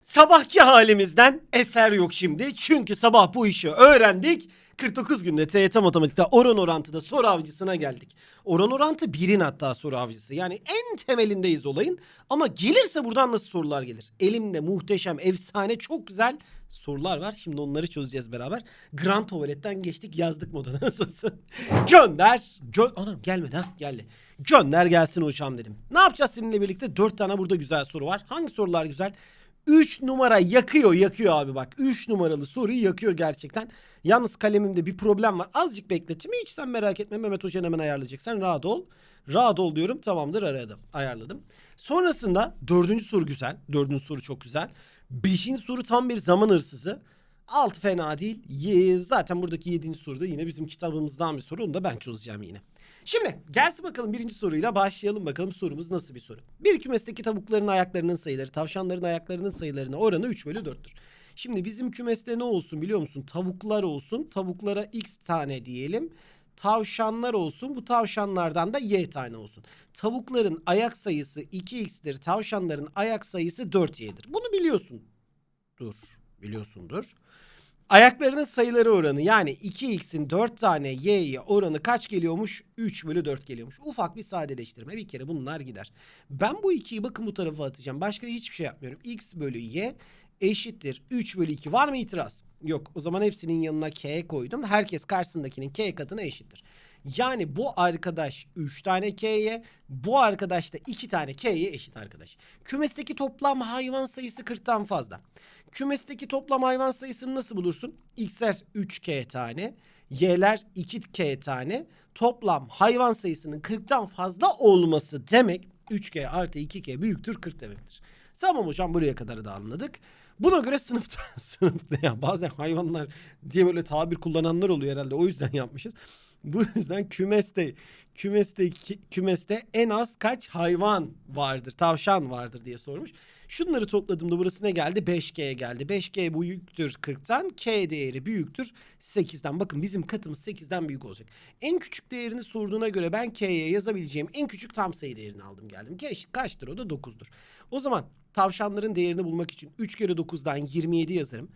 Sabahki halimizden eser yok şimdi. Çünkü sabah bu işi öğrendik. 49 günde TYT Matematik'te oran orantıda soru avcısına geldik. Oran orantı birin hatta soru avcısı. Yani en temelindeyiz olayın. Ama gelirse buradan nasıl sorular gelir? Elimde muhteşem, efsane, çok güzel sorular var. Şimdi onları çözeceğiz beraber. Grand Tuvalet'ten geçtik yazdık moduna nasılsın? Gönder. Gö Anam gelmedi ha geldi. Gönder gelsin hocam dedim. Ne yapacağız seninle birlikte? Dört tane burada güzel soru var. Hangi sorular güzel? 3 numara yakıyor yakıyor abi bak. 3 numaralı soruyu yakıyor gerçekten. Yalnız kalemimde bir problem var. Azıcık bekleteceğim. Hiç sen merak etme Mehmet Hoca'nın hemen ayarlayacak. Sen rahat ol. Rahat ol diyorum. Tamamdır aradım. Ayarladım. Sonrasında dördüncü soru güzel. Dördüncü soru çok güzel. Beşinci soru tam bir zaman hırsızı. Altı fena değil. Ye- Zaten buradaki yedinci soru da yine bizim kitabımızdan bir soru. Onu da ben çözeceğim yine. Şimdi gelsin bakalım birinci soruyla başlayalım bakalım sorumuz nasıl bir soru. Bir kümesteki tavukların ayaklarının sayıları tavşanların ayaklarının sayılarına oranı 3 bölü 4'tür. Şimdi bizim kümeste ne olsun biliyor musun? Tavuklar olsun. Tavuklara x tane diyelim. Tavşanlar olsun. Bu tavşanlardan da y tane olsun. Tavukların ayak sayısı 2x'tir. Tavşanların ayak sayısı 4y'dir. Bunu biliyorsun. Dur. Biliyorsundur. Ayaklarının sayıları oranı yani 2x'in 4 tane y'ye oranı kaç geliyormuş? 3 bölü 4 geliyormuş. Ufak bir sadeleştirme. Bir kere bunlar gider. Ben bu 2'yi bakın bu tarafa atacağım. Başka hiçbir şey yapmıyorum. x bölü y eşittir 3 bölü 2. Var mı itiraz? Yok. O zaman hepsinin yanına k koydum. Herkes karşısındakinin k katına eşittir. Yani bu arkadaş 3 tane k'ye, bu arkadaş da 2 tane k'ye eşit arkadaş. Kümesteki toplam hayvan sayısı 40'tan fazla. Kümesteki toplam hayvan sayısını nasıl bulursun? X'ler 3k tane, y'ler 2k tane. Toplam hayvan sayısının 40'tan fazla olması demek 3k artı 2k büyüktür 40 demektir. Tamam hocam buraya kadar da anladık. Buna göre sınıfta sınıfta ya bazen hayvanlar diye böyle tabir kullananlar oluyor herhalde o yüzden yapmışız. Bu yüzden kümeste kümeste kümeste en az kaç hayvan vardır? Tavşan vardır diye sormuş. Şunları topladığımda burası ne geldi? 5G'ye geldi. 5G büyüktür 40'tan. K değeri büyüktür 8'den. Bakın bizim katımız 8'den büyük olacak. En küçük değerini sorduğuna göre ben K'ye yazabileceğim en küçük tam sayı değerini aldım geldim. K kaçtır o da 9'dur. O zaman tavşanların değerini bulmak için 3 kere 9'dan 27 yazarım.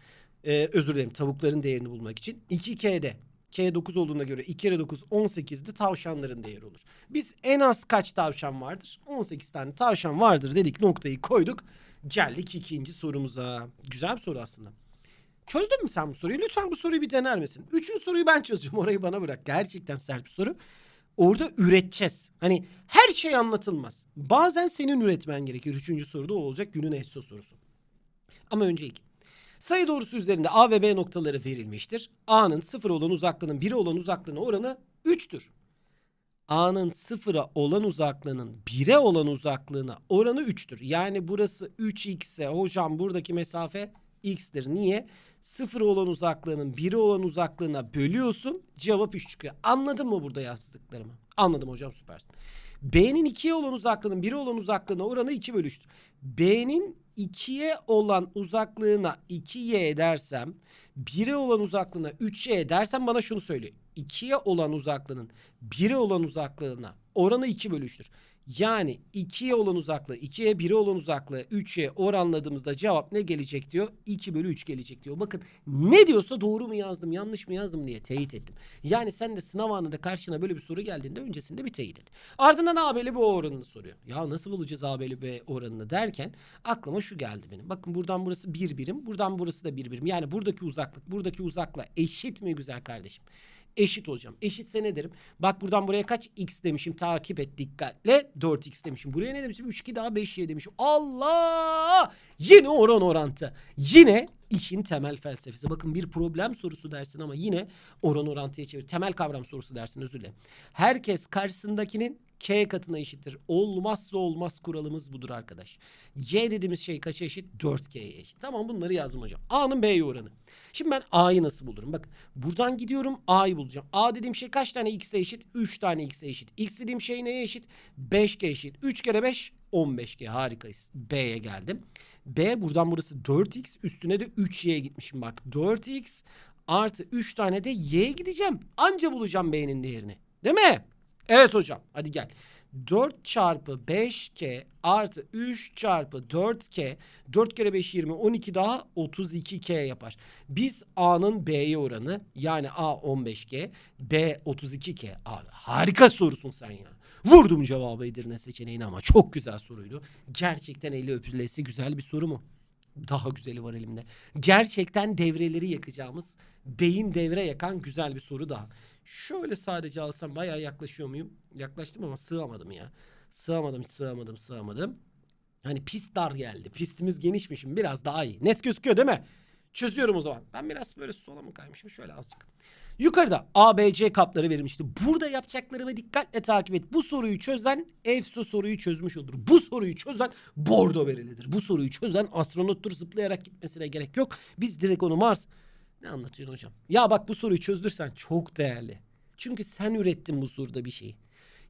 Ee, özür dilerim tavukların değerini bulmak için. 2K'de K 9 olduğuna göre 2 kere 9 18'de tavşanların değeri olur. Biz en az kaç tavşan vardır? 18 tane tavşan vardır dedik noktayı koyduk. Geldik ikinci sorumuza. Güzel bir soru aslında. Çözdün mü sen bu soruyu? Lütfen bu soruyu bir dener misin? Üçüncü soruyu ben çözeceğim. Orayı bana bırak. Gerçekten sert bir soru. Orada üreteceğiz. Hani her şey anlatılmaz. Bazen senin üretmen gerekir. Üçüncü soruda o olacak. Günün eşso sorusu. Ama önce iki. Sayı doğrusu üzerinde A ve B noktaları verilmiştir. A'nın sıfır olan uzaklığının 1'e olan uzaklığına oranı 3'tür. A'nın sıfıra olan uzaklığının 1'e olan uzaklığına oranı 3'tür. Yani burası 3x ise hocam buradaki mesafe x'tir. Niye? Sıfıra olan uzaklığının 1'e olan uzaklığına bölüyorsun. Cevap 3 çıkıyor. Anladın mı burada yazdıklarımı? Anladım hocam süpersin. B'nin 2'ye olan uzaklığının 1'e olan uzaklığına oranı 2 bölü 3'tür. B'nin 2'ye olan uzaklığına 2y dersem 1'e olan uzaklığına 3y dersem bana şunu söyle. 2'ye olan uzaklığının 1'e olan uzaklığına oranı 2 bölü 3'tür. Yani 2'ye olan uzaklığı 2'ye 1'e olan uzaklığı 3'ye oranladığımızda cevap ne gelecek diyor? 2 bölü 3 gelecek diyor. Bakın ne diyorsa doğru mu yazdım yanlış mı yazdım diye teyit ettim. Yani sen de sınav anında karşına böyle bir soru geldiğinde öncesinde bir teyit et. Ardından A bölü B oranını soruyor. Ya nasıl bulacağız A bölü B oranını derken aklıma şu geldi benim. Bakın buradan burası bir birim buradan burası da bir birim. Yani buradaki uzaklık buradaki uzakla eşit mi güzel kardeşim? Eşit hocam. Eşitse ne derim? Bak buradan buraya kaç x demişim takip et dikkatle. 4x demişim. Buraya ne demişim? 3 2 daha 5y demişim. Allah! Yine oran orantı. Yine işin temel felsefesi. Bakın bir problem sorusu dersin ama yine oran orantıya çevir. Temel kavram sorusu dersin özür dilerim. Herkes karşısındakinin k katına eşittir. Olmazsa olmaz kuralımız budur arkadaş. Y dediğimiz şey kaça eşit? 4K'ye eşit. Tamam bunları yazdım hocam. A'nın B'ye oranı. Şimdi ben A'yı nasıl bulurum? Bakın buradan gidiyorum A'yı bulacağım. A dediğim şey kaç tane X'e eşit? 3 tane X'e eşit. X dediğim şey neye eşit? 5K eşit. 3 kere 5 15G harikayız. B'ye geldim. B buradan burası 4X üstüne de 3Y gitmişim bak. 4X artı 3 tane de Y gideceğim. Anca bulacağım B'nin değerini. Değil mi? Evet hocam hadi gel. 4 çarpı 5K artı 3 çarpı 4K 4 kere 5 20 12 daha 32K yapar. Biz A'nın B'ye oranı yani A 15K B 32K. Abi harika sorusun sen ya. Vurdum cevabı Edirne seçeneğine ama çok güzel soruydu. Gerçekten eli öpülesi güzel bir soru mu? Daha güzeli var elimde. Gerçekten devreleri yakacağımız, beyin devre yakan güzel bir soru daha. Şöyle sadece alsam bayağı yaklaşıyor muyum? Yaklaştım ama sığamadım ya. Sığamadım, hiç sığamadım, sığamadım. Hani pist dar geldi. Pistimiz genişmişim. Biraz daha iyi. Net gözüküyor değil mi? Çözüyorum o zaman. Ben biraz böyle sola mı kaymışım? Şöyle azıcık. Yukarıda A, B, C kapları verilmişti. Burada yapacaklarımı dikkatle takip et. Bu soruyu çözen EFSO soruyu çözmüş olur. Bu soruyu çözen bordo verilidir. Bu soruyu çözen astronottur zıplayarak gitmesine gerek yok. Biz direkt onu Mars... Ne anlatıyorsun hocam? Ya bak bu soruyu çözdürsen çok değerli. Çünkü sen ürettin bu soruda bir şeyi.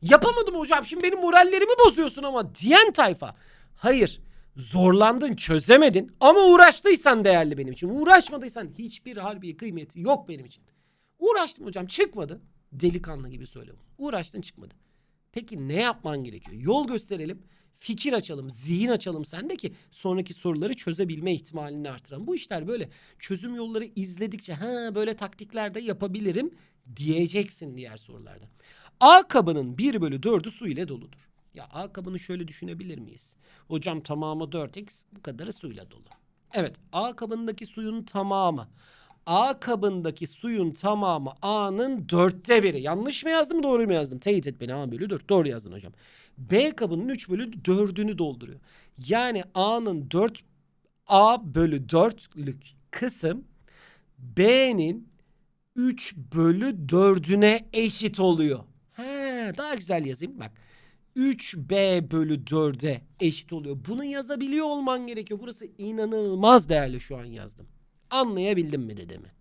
Yapamadım hocam şimdi benim morallerimi bozuyorsun ama diyen tayfa. Hayır zorlandın çözemedin ama uğraştıysan değerli benim için. Uğraşmadıysan hiçbir harbi kıymeti yok benim için. Uğraştım hocam çıkmadı. Delikanlı gibi söylüyorum. Uğraştın çıkmadı. Peki ne yapman gerekiyor? Yol gösterelim. Fikir açalım, zihin açalım sende ki sonraki soruları çözebilme ihtimalini artıralım. Bu işler böyle çözüm yolları izledikçe ha böyle taktikler de yapabilirim diyeceksin diğer sorularda. A kabının 1 bölü 4'ü su ile doludur. Ya A kabını şöyle düşünebilir miyiz? Hocam tamamı 4x bu kadarı suyla dolu. Evet A kabındaki suyun tamamı. A kabındaki suyun tamamı A'nın dörtte biri. Yanlış mı yazdım doğru mu yazdım? Teyit et beni A bölü 4. Doğru yazdın hocam. B kabının 3 bölü 4'ünü dolduruyor. Yani A'nın 4 A bölü 4'lük kısım B'nin 3 bölü 4'üne eşit oluyor. He, daha güzel yazayım bak. 3B bölü 4'e eşit oluyor. Bunu yazabiliyor olman gerekiyor. Burası inanılmaz değerli şu an yazdım. Anlayabildim mi dedemi?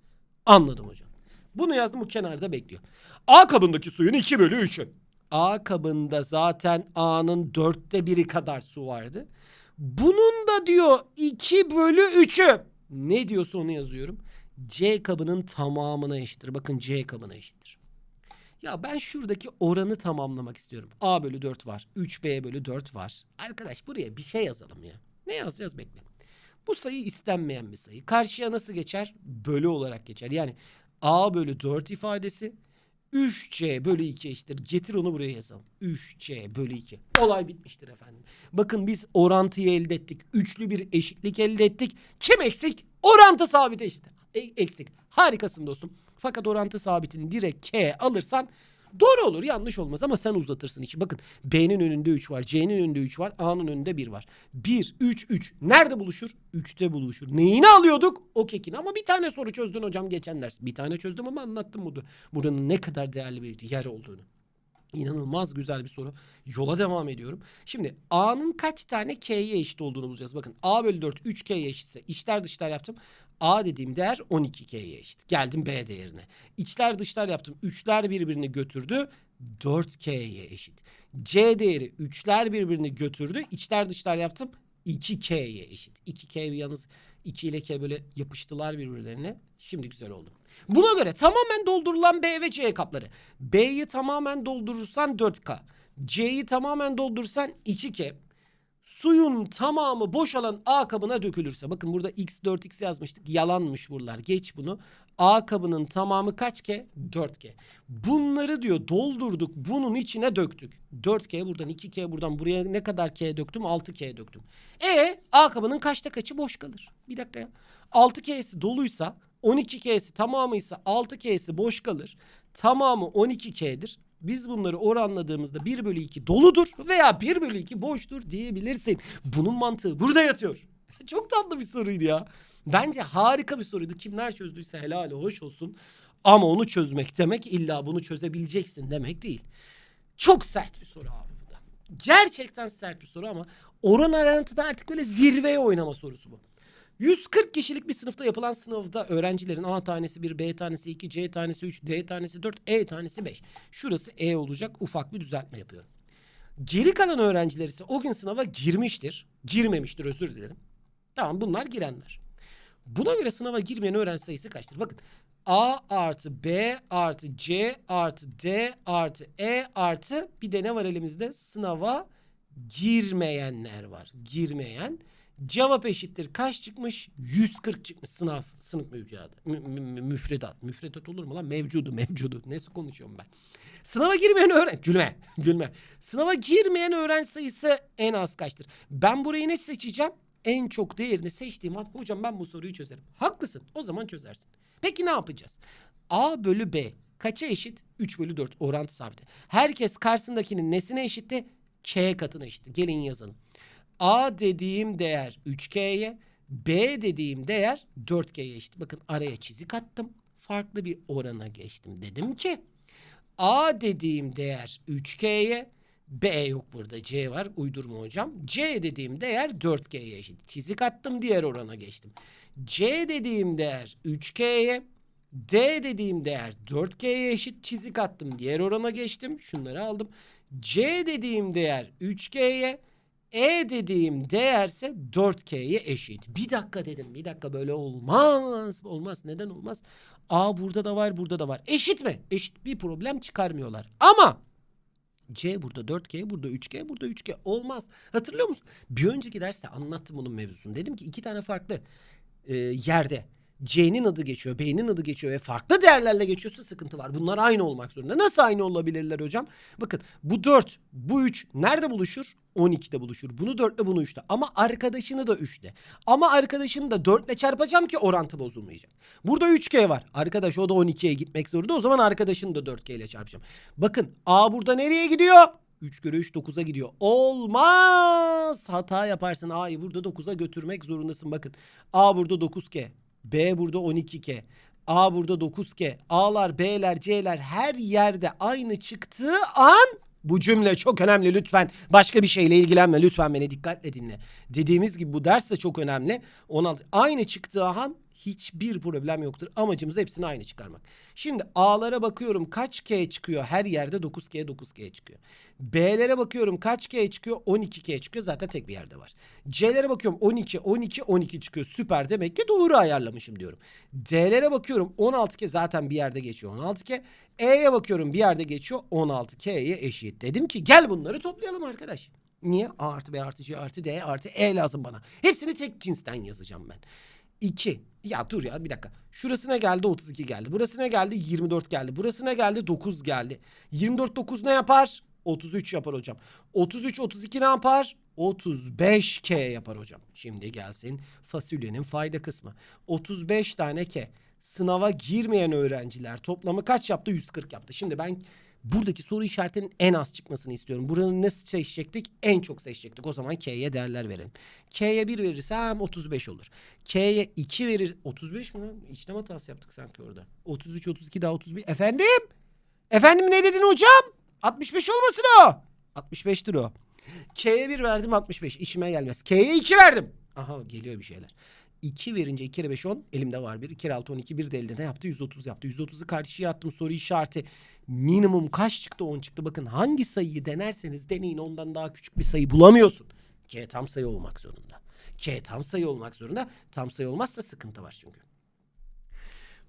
Anladım hocam. Bunu yazdım bu kenarda bekliyor. A kabındaki suyun 2 bölü 3'ü. A kabında zaten A'nın dörtte biri kadar su vardı. Bunun da diyor 2 bölü 3'ü. Ne diyorsa onu yazıyorum. C kabının tamamına eşittir. Bakın C kabına eşittir. Ya ben şuradaki oranı tamamlamak istiyorum. A bölü 4 var. 3B bölü 4 var. Arkadaş buraya bir şey yazalım ya. Ne yazacağız bekle. Bu sayı istenmeyen bir sayı. Karşıya nasıl geçer? Bölü olarak geçer. Yani A bölü 4 ifadesi 3C bölü 2 eşittir. Getir onu buraya yazalım. 3C bölü 2. Olay bitmiştir efendim. Bakın biz orantıyı elde ettik. Üçlü bir eşitlik elde ettik. Kim eksik? Orantı sabit eşit. E- eksik. Harikasın dostum. Fakat orantı sabitini direkt K alırsan doğru olur yanlış olmaz ama sen uzatırsın içi. Bakın B'nin önünde 3 var, C'nin önünde 3 var, A'nın önünde 1 var. 1, 3, 3. Nerede buluşur? 3'te buluşur. Neyini alıyorduk? O kekin. Ama bir tane soru çözdün hocam geçen ders. Bir tane çözdüm ama anlattım bunu. Buranın ne kadar değerli bir yer olduğunu. İnanılmaz güzel bir soru. Yola devam ediyorum. Şimdi A'nın kaç tane K'ye eşit olduğunu bulacağız. Bakın A bölü 4 3K'ye eşitse içler dışlar yaptım. A dediğim değer 12K'ye eşit. Geldim B değerine. İçler dışlar yaptım. 3'ler birbirini götürdü. 4K'ye eşit. C değeri 3'ler birbirini götürdü. İçler dışlar yaptım. 2K'ye eşit. 2K yalnız 2 ile K böyle yapıştılar birbirlerine. Şimdi güzel oldu. Buna göre tamamen doldurulan B ve C kapları. B'yi tamamen doldurursan 4K. C'yi tamamen doldurursan 2K. Suyun tamamı boşalan A kabına dökülürse. Bakın burada X 4X yazmıştık. Yalanmış buralar. Geç bunu. A kabının tamamı kaç K? 4K. Bunları diyor doldurduk. Bunun içine döktük. 4K buradan 2K buradan buraya ne kadar K döktüm? 6K döktüm. E A kabının kaçta kaçı boş kalır? Bir dakika ya. 6K'si doluysa 12K'si tamamıysa 6K'si boş kalır. Tamamı 12K'dir. Biz bunları oranladığımızda 1 bölü 2 doludur veya 1 bölü 2 boştur diyebilirsin. Bunun mantığı burada yatıyor. Çok tatlı bir soruydu ya. Bence harika bir soruydu. Kimler çözdüyse helali hoş olsun. Ama onu çözmek demek illa bunu çözebileceksin demek değil. Çok sert bir soru abi bu da. Gerçekten sert bir soru ama oran orantıda artık böyle zirveye oynama sorusu bu. 140 kişilik bir sınıfta yapılan sınavda öğrencilerin A tanesi 1, B tanesi 2, C tanesi 3, D tanesi 4, E tanesi 5. Şurası E olacak ufak bir düzeltme yapıyorum. Geri kalan öğrenciler ise o gün sınava girmiştir. Girmemiştir özür dilerim. Tamam bunlar girenler. Buna göre sınava girmeyen öğrenci sayısı kaçtır? Bakın A artı B artı C artı D artı E artı bir de ne var elimizde? Sınava girmeyenler var. Girmeyen. Cevap eşittir kaç çıkmış? 140 çıkmış sınav sınıf müfredatı. Mü, mü- mü- müfredat. Müfredat olur mu lan? Mevcudu mevcudu. Ne konuşuyorum ben? Sınava girmeyen öğren... Gülme. Gülme. Sınava girmeyen öğrenci sayısı en az kaçtır? Ben burayı ne seçeceğim? En çok değerini seçtiğim an hocam ben bu soruyu çözerim. Haklısın. O zaman çözersin. Peki ne yapacağız? A bölü B kaça eşit? 3 bölü 4 orantı sabiti. Herkes karşısındakinin nesine eşitti? K katına eşitti. Gelin yazalım. A dediğim değer 3K'ye, B dediğim değer 4K'ye eşit. Bakın araya çizik attım. Farklı bir orana geçtim. Dedim ki A dediğim değer 3K'ye, B yok burada C var uydurma hocam. C dediğim değer 4K'ye eşit. Çizik attım diğer orana geçtim. C dediğim değer 3K'ye, D dediğim değer 4K'ye eşit. Çizik attım diğer orana geçtim. Şunları aldım. C dediğim değer 3K'ye, E dediğim değerse 4K'ye eşit. Bir dakika dedim. Bir dakika böyle olmaz. Olmaz. Neden olmaz? A burada da var, burada da var. Eşit mi? Eşit. Bir problem çıkarmıyorlar. Ama C burada 4K, burada 3K, burada 3K. Olmaz. Hatırlıyor musun? Bir önceki derste anlattım bunun mevzusunu. Dedim ki iki tane farklı e, yerde C'nin adı geçiyor, B'nin adı geçiyor ve farklı değerlerle geçiyorsa sıkıntı var. Bunlar aynı olmak zorunda. Nasıl aynı olabilirler hocam? Bakın bu 4, bu 3 nerede buluşur? 12'de buluşur. Bunu 4'te bunu 3'te. Ama arkadaşını da 3'te. Ama arkadaşını da 4 ile çarpacağım ki orantı bozulmayacak. Burada 3K var. Arkadaş o da 12'ye gitmek zorunda. O zaman arkadaşını da 4K ile çarpacağım. Bakın A burada nereye gidiyor? 3 kere 3 9'a gidiyor. Olmaz. Hata yaparsın. A'yı burada 9'a götürmek zorundasın. Bakın A burada 9K. B burada 12K. A burada 9K. A'lar, B'ler, C'ler her yerde aynı çıktığı an bu cümle çok önemli lütfen. Başka bir şeyle ilgilenme lütfen beni dikkatle dinle. Dediğimiz gibi bu ders de çok önemli. 16 aynı çıktığı an hiçbir problem yoktur. Amacımız hepsini aynı çıkarmak. Şimdi A'lara bakıyorum kaç K çıkıyor? Her yerde 9K 9K çıkıyor. B'lere bakıyorum kaç K çıkıyor? 12K çıkıyor. Zaten tek bir yerde var. C'lere bakıyorum 12 12 12 çıkıyor. Süper demek ki doğru ayarlamışım diyorum. D'lere bakıyorum 16K zaten bir yerde geçiyor 16K. E'ye bakıyorum bir yerde geçiyor 16K'ye eşit. Dedim ki gel bunları toplayalım arkadaş. Niye? A artı B artı C artı D artı E lazım bana. Hepsini tek cinsten yazacağım ben. 2. Ya dur ya bir dakika. Şurasına geldi 32 geldi. Burasına geldi 24 geldi. Burasına geldi 9 geldi. 24 9 ne yapar? 33 yapar hocam. 33 32 ne yapar? 35K yapar hocam. Şimdi gelsin fasulyenin fayda kısmı. 35 tane K. Sınava girmeyen öğrenciler toplamı kaç yaptı? 140 yaptı. Şimdi ben buradaki soru işaretinin en az çıkmasını istiyorum. Buranın ne seçecektik? En çok seçecektik. O zaman K'ye değerler verelim. K'ye 1 verirsem 35 olur. K'ye 2 verir. 35 mi lan? İşlem hatası yaptık sanki orada. 33, 32 daha 31. Efendim? Efendim ne dedin hocam? 65 olmasın o. 65'tir o. K'ye 1 verdim 65. İşime gelmez. K'ye 2 verdim. Aha geliyor bir şeyler. 2 verince 2 kere 5 10 elimde var bir. 2 kere 6 12 bir de elde ne yaptı? 130 yaptı. 130'u karşıya attım soru işareti. Minimum kaç çıktı 10 çıktı. Bakın hangi sayıyı denerseniz deneyin ondan daha küçük bir sayı bulamıyorsun. K tam sayı olmak zorunda. K tam sayı olmak zorunda. Tam sayı olmazsa sıkıntı var çünkü.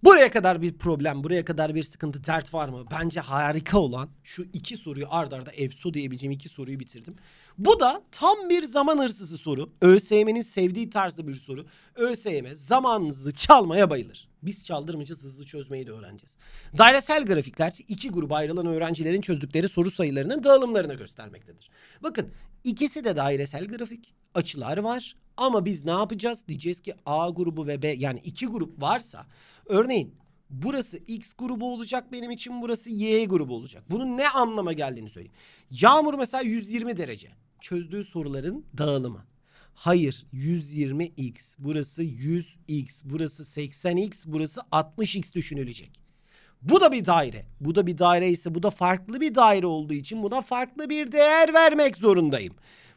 Buraya kadar bir problem, buraya kadar bir sıkıntı, dert var mı? Bence harika olan şu iki soruyu ard arda efso diyebileceğim iki soruyu bitirdim. Bu da tam bir zaman hırsızı soru. ÖSYM'nin sevdiği tarzda bir soru. ÖSYM zamanınızı çalmaya bayılır. Biz çaldırmayacağız, hızlı çözmeyi de öğreneceğiz. Dairesel grafikler iki gruba ayrılan öğrencilerin çözdükleri soru sayılarının dağılımlarını göstermektedir. Bakın ikisi de dairesel grafik. Açılar var ama biz ne yapacağız? Diyeceğiz ki A grubu ve B yani iki grup varsa örneğin burası X grubu olacak benim için burası Y grubu olacak. Bunun ne anlama geldiğini söyleyeyim. Yağmur mesela 120 derece. Çözdüğü soruların dağılımı. Hayır 120x burası 100x burası 80x burası 60x düşünülecek. Bu da bir daire. Bu da bir daire ise bu da farklı bir daire olduğu için buna farklı bir değer vermek zorundayım.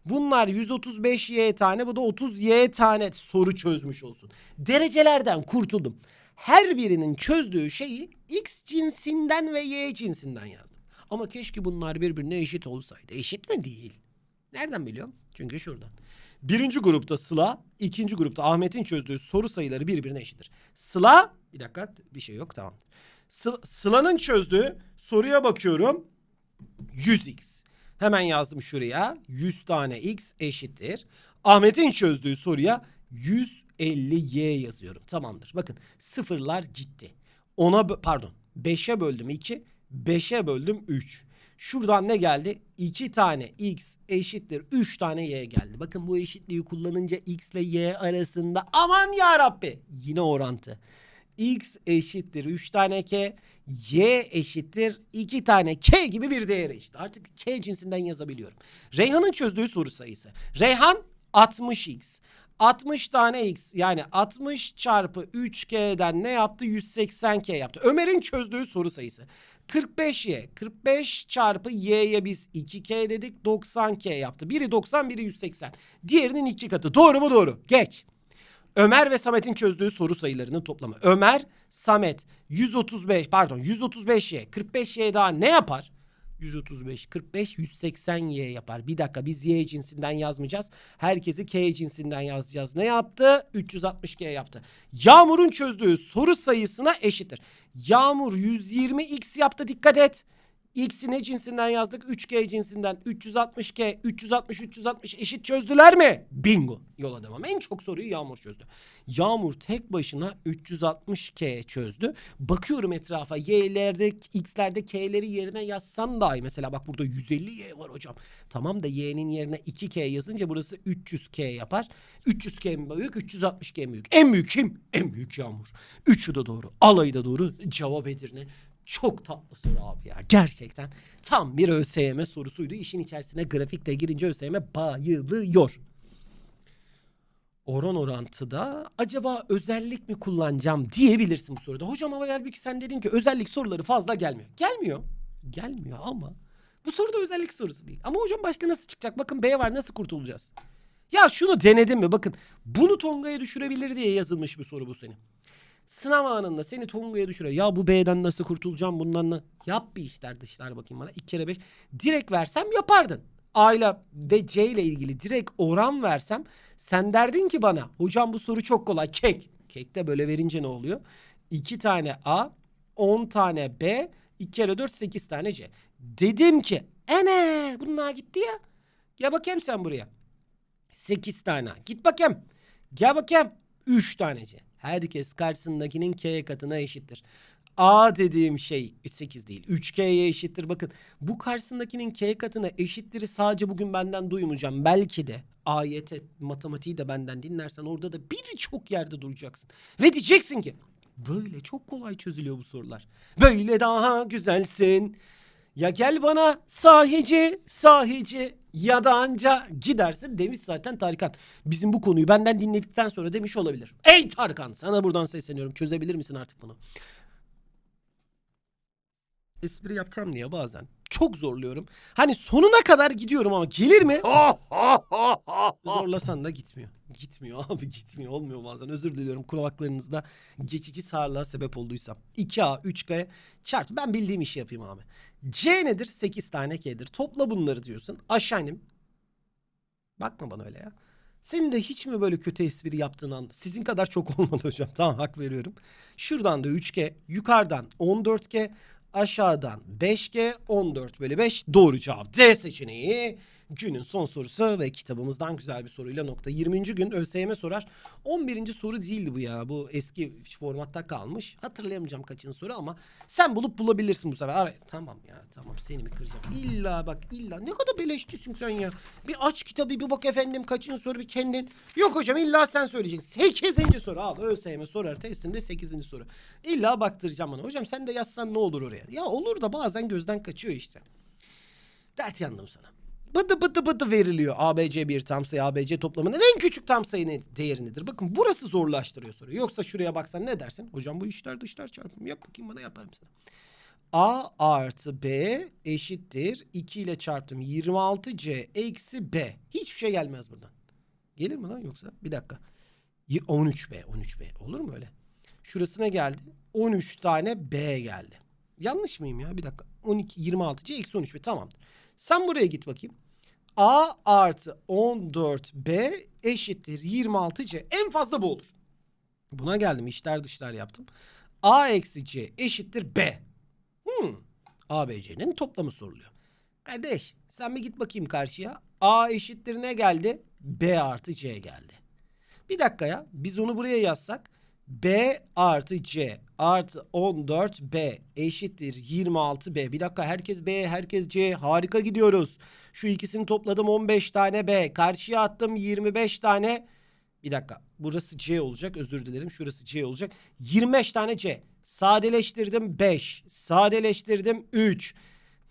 Bunlar 135y tane bu da 30y tane soru çözmüş olsun. Derecelerden kurtuldum. Her birinin çözdüğü şeyi x cinsinden ve y cinsinden yazdım. Ama keşke bunlar birbirine eşit olsaydı. Eşit mi değil? Nereden biliyorum? Çünkü şuradan. Birinci grupta Sıla, ikinci grupta Ahmet'in çözdüğü soru sayıları birbirine eşittir. Sıla, bir dakika bir şey yok tamam. Sı- Sıla'nın çözdüğü soruya bakıyorum. 100x. Hemen yazdım şuraya. 100 tane x eşittir. Ahmet'in çözdüğü soruya 150y yazıyorum. Tamamdır. Bakın sıfırlar gitti. Ona bö- pardon 5'e böldüm 2. 5'e böldüm 3. Şuradan ne geldi? 2 tane x eşittir 3 tane y geldi. Bakın bu eşitliği kullanınca x ile y arasında aman ya Rabbi yine orantı. X eşittir 3 tane k, y eşittir 2 tane k gibi bir değer eşit. Artık k cinsinden yazabiliyorum. Reyhan'ın çözdüğü soru sayısı. Reyhan 60x. 60 tane x yani 60 çarpı 3k'den ne yaptı? 180k yaptı. Ömer'in çözdüğü soru sayısı. 45y. 45 çarpı y'ye biz 2k dedik 90k yaptı. Biri 90 biri 180. Diğerinin iki katı. Doğru mu doğru? Geç. Ömer ve Samet'in çözdüğü soru sayılarının toplamı. Ömer, Samet 135 pardon 135y 45y daha ne yapar? 135, 45, 180y yapar. Bir dakika biz y cinsinden yazmayacağız. Herkesi k cinsinden yazacağız. Ne yaptı? 360k yaptı. Yağmur'un çözdüğü soru sayısına eşittir. Yağmur 120x yaptı dikkat et. X'i ne cinsinden yazdık? 3G cinsinden 360K 360 360 eşit çözdüler mi? Bingo. Yola devam. En çok soruyu Yağmur çözdü. Yağmur tek başına 360K çözdü. Bakıyorum etrafa Y'lerde X'lerde K'leri yerine yazsam dahi mesela bak burada 150Y var hocam. Tamam da Y'nin yerine 2K yazınca burası 300K yapar. 300K mi büyük 360K mi büyük? En büyük kim? En büyük Yağmur. Üçü de doğru. Alayı da doğru. Cevap Edirne. Çok tatlı soru abi ya. Gerçekten tam bir ÖSYM sorusuydu. İşin içerisine grafik de girince ÖSYM bayılıyor. Oran orantıda acaba özellik mi kullanacağım diyebilirsin bu soruda. Hocam ama halbuki sen dedin ki özellik soruları fazla gelmiyor. Gelmiyor. Gelmiyor ama bu soruda özellik sorusu değil. Ama hocam başka nasıl çıkacak? Bakın B var nasıl kurtulacağız? Ya şunu denedim mi? Bakın bunu Tonga'ya düşürebilir diye yazılmış bir soru bu senin. Sınav anında seni Tonga'ya düşürüyor. Ya bu B'den nasıl kurtulacağım bundan da yap bir işler dışlar bakayım bana. 2 kere 5 direkt versem yapardın. A ile de C ile ilgili direkt oran versem sen derdin ki bana hocam bu soru çok kolay kek. Kekte böyle verince ne oluyor? 2 tane A 10 tane B 2 kere 4 8 tane C. Dedim ki ene bunlar gitti ya. Gel bakayım sen buraya. 8 tane. Git bakayım. Gel bakayım. 3 tane C. Herkes karşısındakinin K katına eşittir. A dediğim şey 8 değil. 3K'ye eşittir. Bakın bu karşısındakinin K katına eşittir'i sadece bugün benden duymayacağım. Belki de AYT matematiği de benden dinlersen orada da birçok yerde duracaksın. Ve diyeceksin ki böyle çok kolay çözülüyor bu sorular. Böyle daha güzelsin. Ya gel bana sahici, sahici ya da anca gidersin demiş zaten Tarkan. Bizim bu konuyu benden dinledikten sonra demiş olabilir. Ey Tarkan sana buradan sesleniyorum çözebilir misin artık bunu? Espri yapacağım diye bazen. Çok zorluyorum. Hani sonuna kadar gidiyorum ama gelir mi? Zorlasan da gitmiyor. Gitmiyor abi gitmiyor. Olmuyor bazen. Özür diliyorum kulaklarınızda geçici sağırlığa sebep olduysam. 2A, 3K çarp. Ben bildiğim işi yapayım abi. C nedir? 8 tane K'dir. Topla bunları diyorsun. Aşağı inim. Bakma bana öyle ya. Senin de hiç mi böyle kötü espri yaptığın an sizin kadar çok olmadı hocam. Tamam hak veriyorum. Şuradan da 3G, yukarıdan 14G, aşağıdan 5G, 14 bölü 5 doğru cevap. D seçeneği günün son sorusu ve kitabımızdan güzel bir soruyla nokta. 20. gün ÖSYM sorar. 11. soru değildi bu ya. Bu eski formatta kalmış. Hatırlayamayacağım kaçıncı soru ama sen bulup bulabilirsin bu sefer. Ara- tamam ya tamam seni mi kıracağım? İlla bak illa ne kadar beleşçisin sen ya. Bir aç kitabı bir bak efendim kaçıncı soru bir kendin. Yok hocam illa sen söyleyeceksin. 8. soru al ÖSYM sorar testinde 8. soru. İlla baktıracağım bana. Hocam sen de yazsan ne olur oraya? Ya olur da bazen gözden kaçıyor işte. Dert yandım sana. Bıdı bıdı bıdı veriliyor. ABC bir tam sayı ABC toplamının en küçük tam sayı ne- değeri nedir? Bakın burası zorlaştırıyor soruyu. Yoksa şuraya baksan ne dersin? Hocam bu işler dışlar çarpımı yap bakayım bana yaparım sana. A artı B eşittir 2 ile çarptım 26C eksi B. Hiçbir şey gelmez buradan. Gelir mi lan yoksa? Bir dakika. Y- 13B 13B olur mu öyle? Şurasına geldi. 13 tane B geldi. Yanlış mıyım ya? Bir dakika. 12 26C eksi 13B tamamdır. Sen buraya git bakayım. A artı 14B eşittir 26C. En fazla bu olur. Buna geldim içler dışlar yaptım. A eksi C eşittir B. Hmm. A, B, C'nin toplamı soruluyor. Kardeş sen bir git bakayım karşıya. A eşittir ne geldi? B artı C geldi. Bir dakika ya biz onu buraya yazsak. B artı C artı 14B eşittir 26B. Bir dakika herkes B herkes C harika gidiyoruz. Şu ikisini topladım 15 tane B. Karşıya attım 25 tane. Bir dakika burası C olacak özür dilerim şurası C olacak. 25 tane C. Sadeleştirdim 5. Sadeleştirdim 3.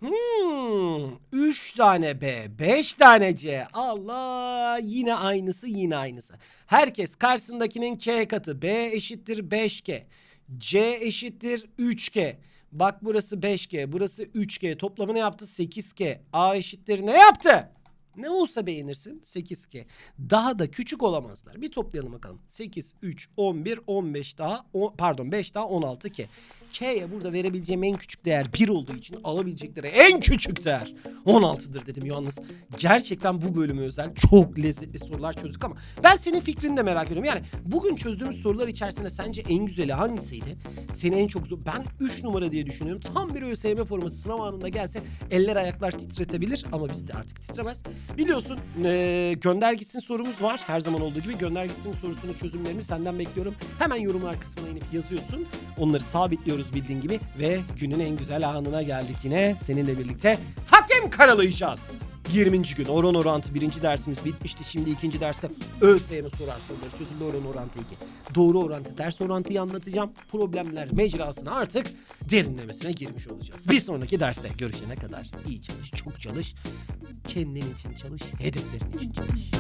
Hmm, 3 tane B, 5 tane C. Allah yine aynısı yine aynısı. Herkes karşısındakinin K katı. B eşittir 5K. C eşittir 3K. Bak burası 5G, burası 3G. Toplamı ne yaptı? 8K. A eşittir ne yaptı? Ne olsa beğenirsin 8K. Daha da küçük olamazlar. Bir toplayalım bakalım. 8, 3, 11, 15 daha, on- pardon 5 daha 16K. K'ye burada verebileceğim en küçük değer 1 olduğu için alabilecekleri en küçük değer 16'dır dedim yalnız. Gerçekten bu bölümü özel çok lezzetli sorular çözdük ama ben senin fikrini de merak ediyorum. Yani bugün çözdüğümüz sorular içerisinde sence en güzeli hangisiydi? Seni en çok zor... Ben 3 numara diye düşünüyorum. Tam bir ÖSYM formatı sınav anında gelse eller ayaklar titretebilir ama bizde artık titremez. Biliyorsun eee gönder gitsin sorumuz var. Her zaman olduğu gibi gönder gitsin sorusunun çözümlerini senden bekliyorum. Hemen yorumlar kısmına inip yazıyorsun. Onları sabitliyoruz bildiğin gibi ve günün en güzel anına geldik yine seninle birlikte takvim karalayacağız. 20. gün oran orantı birinci dersimiz bitmişti. Şimdi ikinci derste ÖSYM sorar soruları çözümlü oran orantı 2. Doğru orantı ters orantıyı anlatacağım. Problemler mecrasına artık derinlemesine girmiş olacağız. Bir sonraki derste görüşene kadar iyi çalış, çok çalış. Kendin için çalış, hedeflerin için çalış.